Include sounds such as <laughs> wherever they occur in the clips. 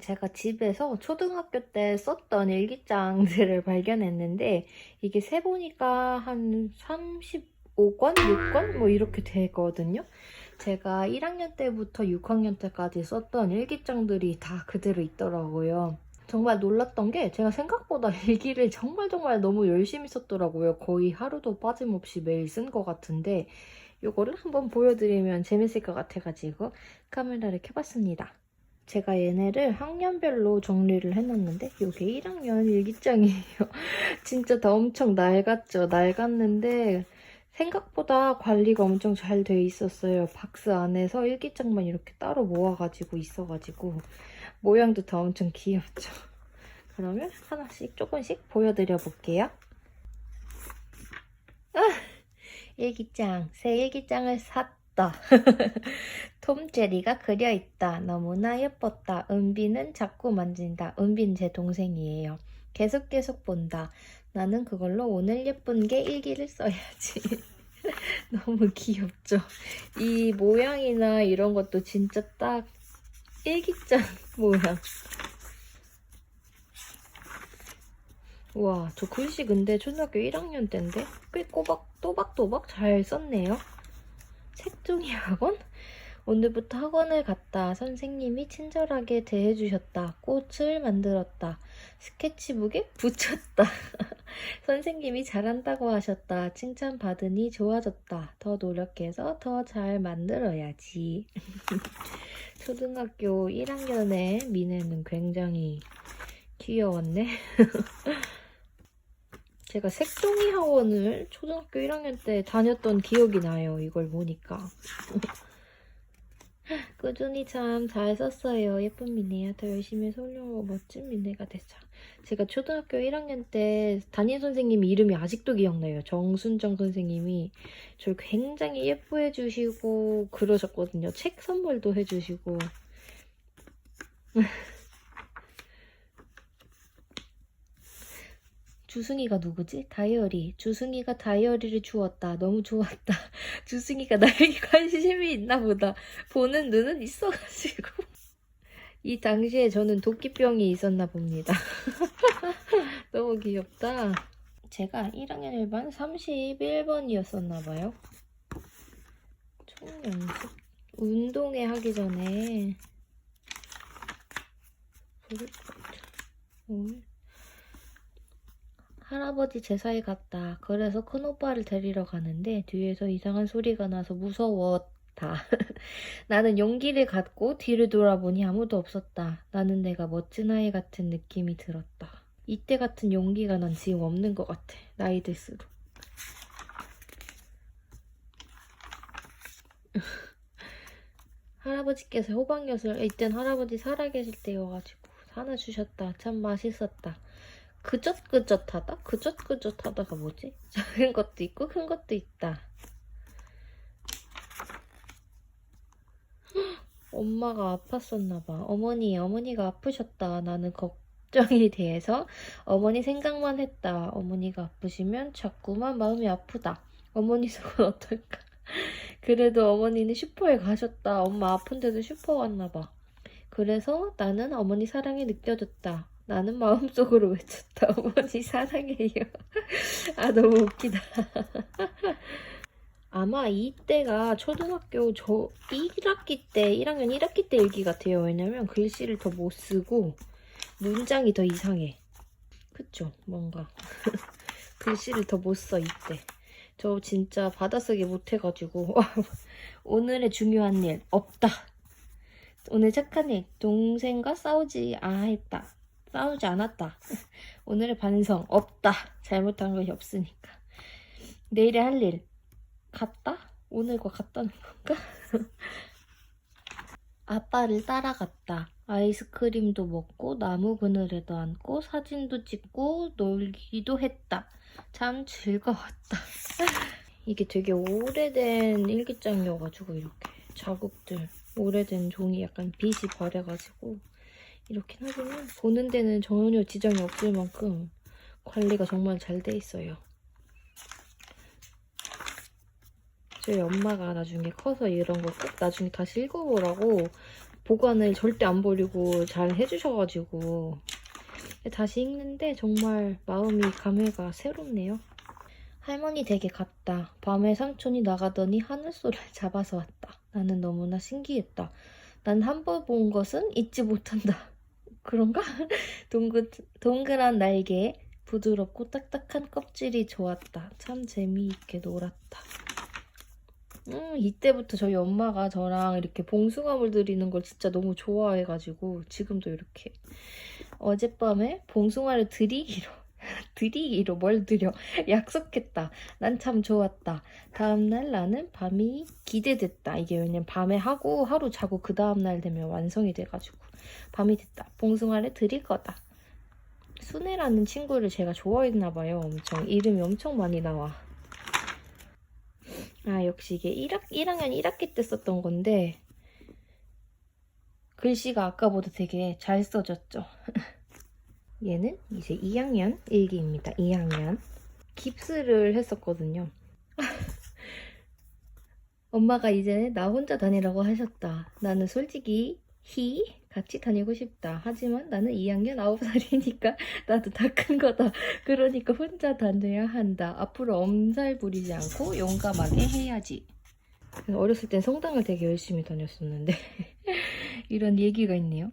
제가 집에서 초등학교 때 썼던 일기장들을 <laughs> 발견했는데, 이게 세보니까 한 35권? 6권? 뭐 이렇게 되거든요. 제가 1학년 때부터 6학년 때까지 썼던 일기장들이 다 그대로 있더라고요. 정말 놀랐던 게 제가 생각보다 <laughs> 일기를 정말 정말 너무 열심히 썼더라고요. 거의 하루도 빠짐없이 매일 쓴 것 같은데, 요거를 한번 보여드리면 재밌을 것 같아가지고 카메라를 켜봤습니다. 제가 얘네를 학년별로 정리를 해놨는데 이게 1학년 일기장이에요. <laughs> 진짜 다 엄청 낡았죠. 낡았는데 생각보다 관리가 엄청 잘 돼 있었어요. 박스 안에서 일기장만 이렇게 따로 모아가지고 있어가지고 모양도 다 엄청 귀엽죠. <laughs> 그러면 하나씩 조금씩 보여드려 볼게요. 아, 일기장, 새 일기장을 샀 다. <laughs> 톰 제리가 그려 있다. 너무나 예뻤다. 은비는 자꾸 만진다. 은비는 제 동생이에요. 계속 계속 본다. 나는 그걸로 오늘 예쁜 게 일기를 써야지. <laughs> 너무 귀엽죠? 이 모양이나 이런 것도 진짜 딱 일기장 <laughs> 모양. 와, 저 글씨 근데 초등학교 1학년 때인데 꽤 꼬박, 또박또박 잘 썼네요. 색종이 학원? 오늘부터 학원을 갔다. 선생님이 친절하게 대해주셨다. 꽃을 만들었다. 스케치북에 붙였다. <laughs> 선생님이 잘한다고 하셨다. 칭찬받으니 좋아졌다. 더 노력해서 더 잘 만들어야지. <laughs> 초등학교 1학년의 미네는 굉장히 귀여웠네. <laughs> 제가 색종이 학원을 초등학교 1학년 때 다녔던 기억이 나요. 이걸 보니까. <laughs> 꾸준히 참 잘 썼어요. 예쁜 미네야. 더 열심히 훌륭하고 멋진 미네가 되자. 제가 초등학교 1학년 때 담임 선생님 이름이 아직도 기억나요. 정순정 선생님이 저를 굉장히 예뻐해 주시고 그러셨거든요. 책 선물도 해주시고. <laughs> 주승이가 누구지? 다이어리. 주승이가 다이어리를 주었다. 너무 좋았다. <laughs> 주승이가 나에게 관심이 있나 보다. 보는 눈은 있어가지고. 이 당시에 저는 도끼병이 있었나 봅니다. <laughs> 너무 귀엽다. 제가 1학년 1반 31번이었었나 봐요. 총연습. 운동회 하기 전에 할아버지 제사에 갔다. 그래서 큰오빠를 데리러 가는데 뒤에서 이상한 소리가 나서 무서웠다. <laughs> 나는 용기를 갖고 뒤를 돌아보니 아무도 없었다. 나는 내가 멋진 아이 같은 느낌이 들었다. 이때 같은 용기가 난 지금 없는 것 같아. 나이 들수록. <laughs> 할아버지께서 호박엿을 이땐 할아버지 살아계실 때여가지고 하나 주셨다. 참 맛있었다. 그젓그젓하다? 그젓그젓하다가 뭐지? <laughs> 작은 것도 있고 큰 것도 있다. <gasps> 엄마가 아팠었나봐. 어머니, 어머니가 아프셨다. 나는 걱정이 <laughs> 돼서 어머니 생각만 했다. 어머니가 아프시면 자꾸만 마음이 아프다. 어머니 <laughs> 속은 어떨까? 그래도 어머니는 슈퍼에 가셨다. 엄마 아픈데도 슈퍼 갔나봐. 그래서 나는 어머니 사랑이 느껴졌다. 나는 마음속으로 외쳤다. <laughs> 어머니 사랑해요. <laughs> 아, 너무 웃기다. <laughs> 아마 이때가 초등학교 저 1학기 때, 1학년 1학기 때 일기 같아요. 왜냐면 글씨를 더 못 쓰고 문장이 더 이상해. 그쵸? 뭔가. 글씨를 더 못 써, 이때. 저 진짜 받아쓰기 못해가지고. 오늘의 중요한 일, 없다. 오늘 착한 일, 동생과 싸우지 아 했다. 싸우지 않았다. <laughs> 오늘의 반성, 없다. 잘못한 것이 없으니까. 내일의 할 일, 같다? 오늘과 같다는 건가? <laughs> 아빠를 따라갔다. 아이스크림도 먹고 나무 그늘에도 앉고 사진도 찍고 놀기도 했다. 참 즐거웠다. <laughs> 이게 되게 오래된 일기장이어가지고 이렇게 자국들 오래된 종이 약간 빛이 바래가지고 이렇긴 하지만 보는 데는 전혀 지장이 없을 만큼 관리가 정말 잘 돼 있어요. 저희 엄마가 나중에 커서 이런 거 꼭 나중에 다시 읽어보라고 보관을 절대 안 버리고 잘 해주셔가지고 다시 읽는데 정말 마음이 감회가 새롭네요. 할머니 댁에 갔다. 밤에 삼촌이 나가더니 하늘소를 잡아서 왔다. 나는 너무나 신기했다. 난 한 번 본 것은 잊지 못한다. 그런가? <laughs> 동글, 동그란 날개, 부드럽고 딱딱한 껍질이 좋았다. 참 재미있게 놀았다. 음, 이때부터 저희 엄마가 저랑 이렇게 봉숭아물 드리는 걸 진짜 너무 좋아해가지고 지금도 이렇게 어젯밤에 봉숭아를 드리기로 드리기로 뭘 드려 <laughs> 약속했다. 난 참 좋았다. 다음날 나는 밤이 기대됐다. 이게 왜냐면 밤에 하고 하루 자고 그 다음날 되면 완성이 돼가지고 밤이 됐다. 봉숭아를 드릴 거다. 순애라는 친구를 제가 좋아했나 봐요. 엄청 이름이 엄청 많이 나와. 아 역시 이게 1학, 1학년 1학기 때 썼던 건데 글씨가 아까보다 되게 잘 써졌죠. <laughs> 얘는 이제 2학년 일기입니다. 2학년. 깁스를 했었거든요. <laughs> 엄마가 이제 나 혼자 다니라고 하셨다. 나는 솔직히 히 같이 다니고 싶다. 하지만 나는 2학년 9살이니까 <laughs> 나도 다 큰 거다. 그러니까 혼자 다녀야 한다. 앞으로 엄살 부리지 않고 용감하게 해야지. 어렸을 땐 성당을 되게 열심히 다녔었는데 <laughs> 이런 얘기가 있네요.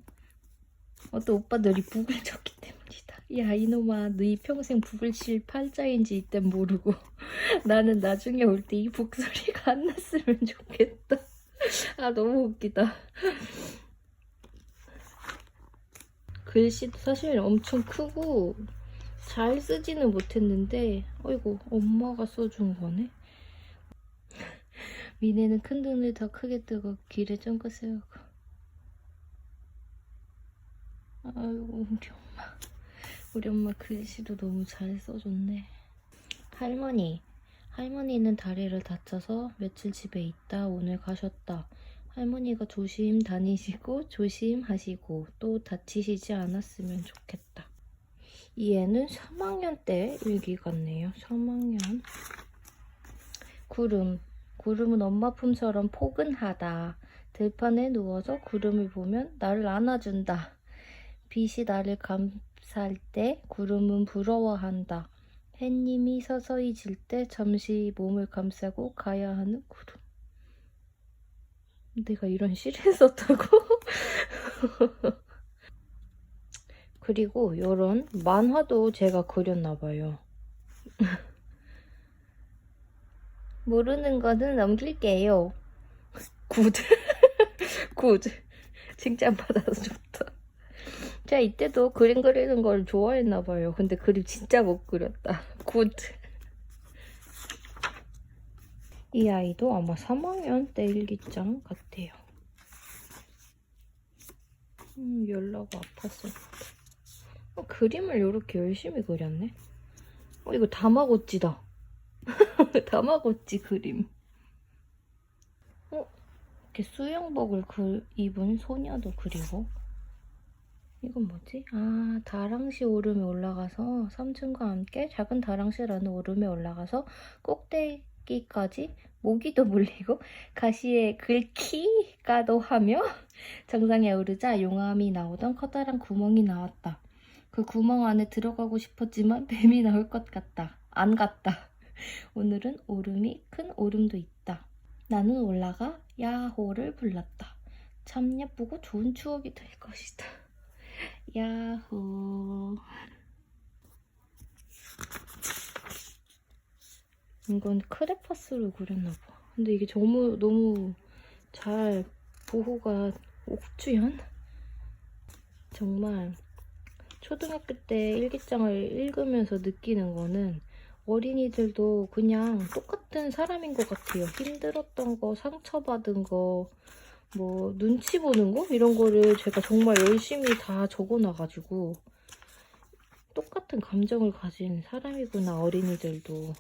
어떤 오빠들이 북을 쳤기 때문이다. 야 이놈아 너희 평생 북을 칠 팔자인지 이땐 모르고 <laughs> 나는 나중에 올 때 이 북 소리가 안 났으면 좋겠다. <laughs> 아 너무 웃기다. 글씨도 사실 엄청 크고 잘 쓰지는 못했는데 어이구 엄마가 써준 거네. <laughs> 미네는 큰 눈을 더 크게 뜨고 길에 쫑긋 세우고 아이고 우리 엄마. 우리 엄마 글씨도 너무 잘 써줬네. 할머니. 할머니는 다리를 다쳐서 며칠 집에 있다 오늘 가셨다. 할머니가 조심 다니시고 조심하시고 또 다치시지 않았으면 좋겠다. 이 애는 3학년 때 일기 같네요. 3학년. 구름. 구름은 엄마 품처럼 포근하다. 들판에 누워서 구름을 보면 나를 안아준다 빛이 나를 감쌀 때 구름은 부러워한다. 햇님이 서서히 질 때 잠시 몸을 감싸고 가야 하는 구름. 내가 이런 시를 <laughs> 썼다고? 그리고 이런 만화도 제가 그렸나봐요. <laughs> 모르는 거는 넘길게요. <laughs> 굿. 굿. 칭찬받아서 좋다. 제가 이때도 그림 그리는 걸 좋아했나 봐요. 근데 그림 진짜 못 그렸다. <laughs> 굿. 이 아이도 아마 3학년 때 일기장 같아요. 음, 열나고 아팠어. 어, 그림을 이렇게 열심히 그렸네. 어, 이거 다마고찌다. <laughs> 다마고찌 그림. 어, 이렇게 수영복을 그 입은 소녀도 그리고. 이건 뭐지? 아, 다랑시 오름에 올라가서 삼촌과 함께 작은 다랑시라는 오름에 올라가서 꼭대기까지 모기도 <laughs> 물리고 가시에 긁기가도 하며 <laughs> 정상에 오르자 용암이 나오던 커다란 구멍이 나왔다. 그 구멍 안에 들어가고 싶었지만 <laughs> 뱀이 나올 것 같다. 안 갔다. 오늘은 오름이 큰 오름도 있다. 나는 올라가 야호를 불렀다. 참 예쁘고 좋은 추억이 될 것이다. 야호. 이건 크레파스로 그렸나봐. 근데 이게 너무, 너무 잘 보호가 옥주현? 정말 초등학교 때 일기장을 읽으면서 느끼는 거는 어린이들도 그냥 똑같은 사람인 것 같아요. 힘들었던 거, 상처받은 거, 뭐 눈치 보는 거? 이런 거를 제가 정말 열심히 다 적어놔가지고 똑같은 감정을 가진 사람이구나 어린이들도.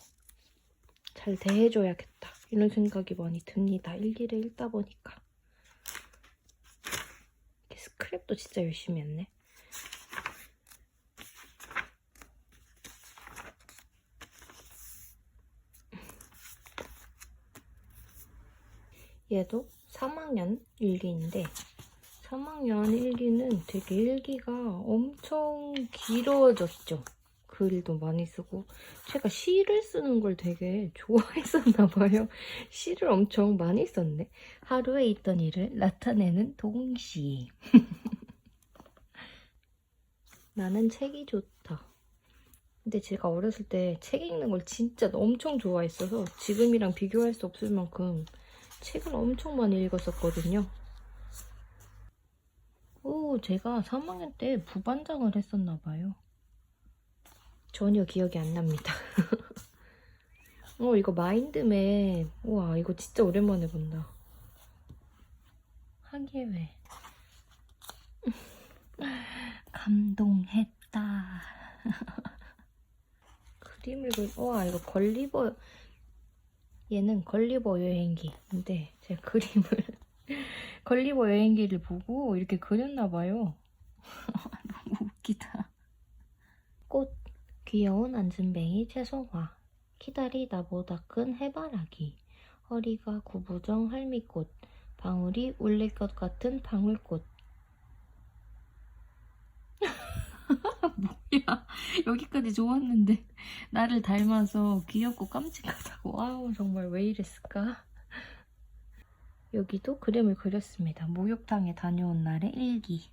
잘 대해줘야겠다. 이런 생각이 많이 듭니다. 일기를 읽다 보니까. 스크랩도 진짜 열심히 했네. 얘도 3학년 일기인데 3학년 일기는 되게 일기가 엄청 길어졌죠. 글도 많이 쓰고 제가 시를 쓰는 걸 되게 좋아했었나 봐요. 시를 엄청 많이 썼네. 하루에 있던 일을 나타내는 동시. <laughs> 나는 책이 좋다. 근데 제가 어렸을 때 책 읽는 걸 진짜 엄청 좋아했어서 지금이랑 비교할 수 없을 만큼 책을 엄청 많이 읽었었거든요. 오, 제가 3학년 때 부반장을 했었나 봐요. 전혀 기억이 안 납니다. <laughs> 어, 이거 마인드맵. 우와, 이거 진짜 오랜만에 본다. 하기회. <laughs> 감동했다. <laughs> 그림을 그, 와, 이거 걸리버, 얘는 걸리버 여행기. 근데 제가 그림을 <laughs> 걸리버 여행기를 보고 이렇게 그렸나 봐요. <laughs> 너무 웃기다. 꽃, 귀여운 안진뱅이 채송화. 키다리 나보다 큰 해바라기. 허리가 구부정 할미꽃. 방울이 울릴 것 같은 방울꽃. 뭐 야. <laughs> 여기까지 좋았는데. 나를 닮아서 귀엽고 깜찍하다고. 아우, 정말 왜 이랬을까? 여기도 그림을 그렸습니다. 목욕탕에 다녀온 날의 일기.